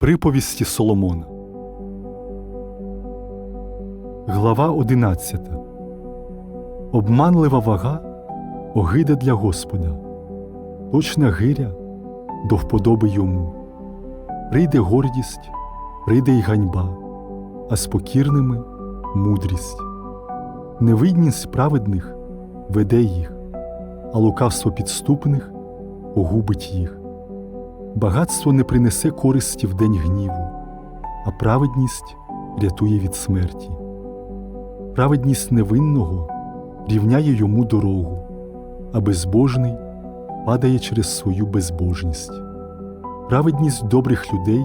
Приповісті Соломона. Глава 11. Обманлива вага огида для Господа. Точна гиря до вподоби йому. Прийде гордість, прийде й ганьба, а з покірними мудрість. Невидність праведних веде їх, а лукавство підступних погубить їх. Багатство не принесе користі в день гніву, а праведність рятує від смерті. Праведність невинного рівняє йому дорогу, а безбожний падає через свою безбожність. Праведність добрих людей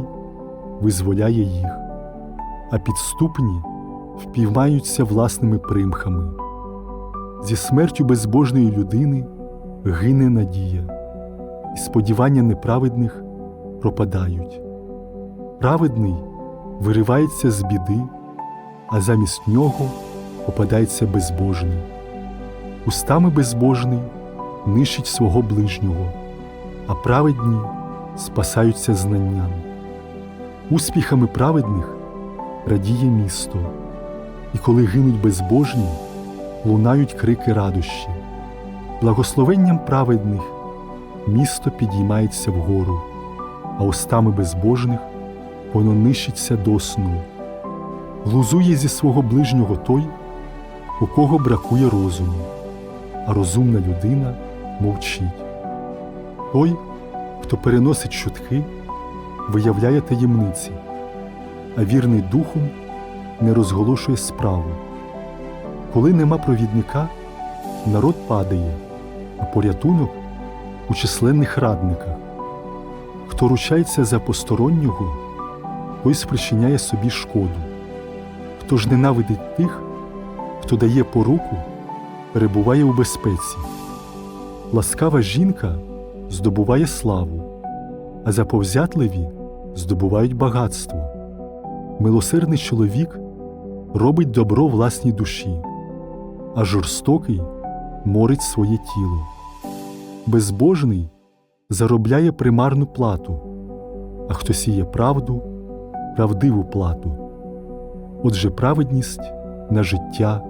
визволяє їх, а підступні впіймаються власними примхами. Зі смертю безбожної людини гине надія і сподівання неправедних пропадають. Праведний виривається з біди, а замість нього попадається безбожний. Устами безбожний нищить свого ближнього, а праведні спасаються знанням. Успіхами праведних радіє місто, і коли гинуть безбожні, лунають крики радощі. Благословенням праведних місто підіймається вгору, а устами безбожних воно нищиться до сну. Глузує зі свого ближнього той, у кого бракує розуму, а розумна людина мовчить. Той, хто переносить чутки, виявляє таємниці, а вірний духом не розголошує справу. Коли нема провідника, народ падає, а порятунок у численних радниках. Хто ручається за постороннього, той спричиняє собі шкоду. Хто ж ненавидить тих, хто дає поруку, перебуває у безпеці. Ласкава жінка здобуває славу, а заповзятливі здобувають багатство. Милосердний чоловік робить добро власній душі, а жорстокий морить своє тіло. Безбожний заробляє примарну плату, а хто сіє правду правдиву плату. Отже, праведність на життя,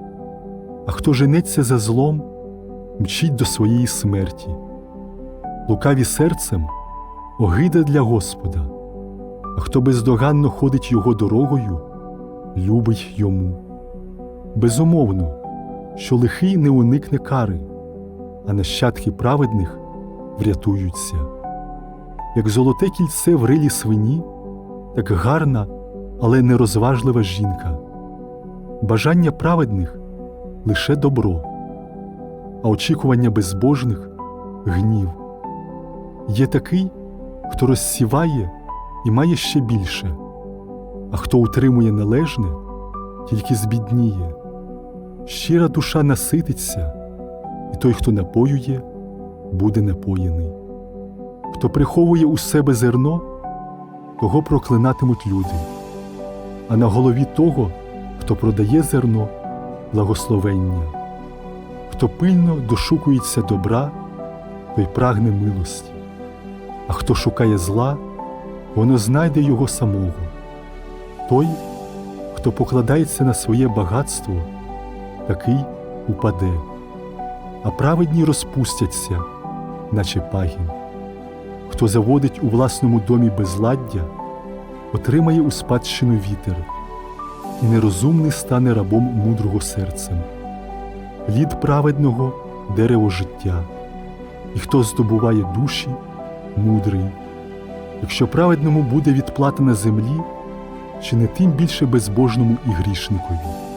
а хто женеться за злом, мчить до своєї смерті. Лукаві серцем огида для Господа, а хто бездоганно ходить його дорогою, любить йому. Безумовно, що лихий не уникне кари а нащадки праведних врятуються. Як золоте кільце в рилі свині, так гарна, але нерозважлива жінка. Бажання праведних лише добро, а очікування безбожних гнів. Є такий, хто розсіває і має ще більше, а хто утримує належне, тільки збідніє. Щира душа насититься і той, хто напоює, буде напоєний. Хто приховує у себе зерно, того проклинатимуть люди, а на голові того, хто продає зерно, благословення. Хто пильно дошукується добра, той прагне милості, а хто шукає зла, воно знайде його самого. Той, хто покладається на своє багатство, такий упаде а праведні розпустяться, наче пагін. Хто заводить у власному домі безладдя, отримає у спадщину вітер, і нерозумний стане рабом мудрого серцем. Плід праведного дерево життя, і хто здобуває душі, мудрий. Якщо праведному буде відплата на землі, чи не тим більше безбожному і грішникові.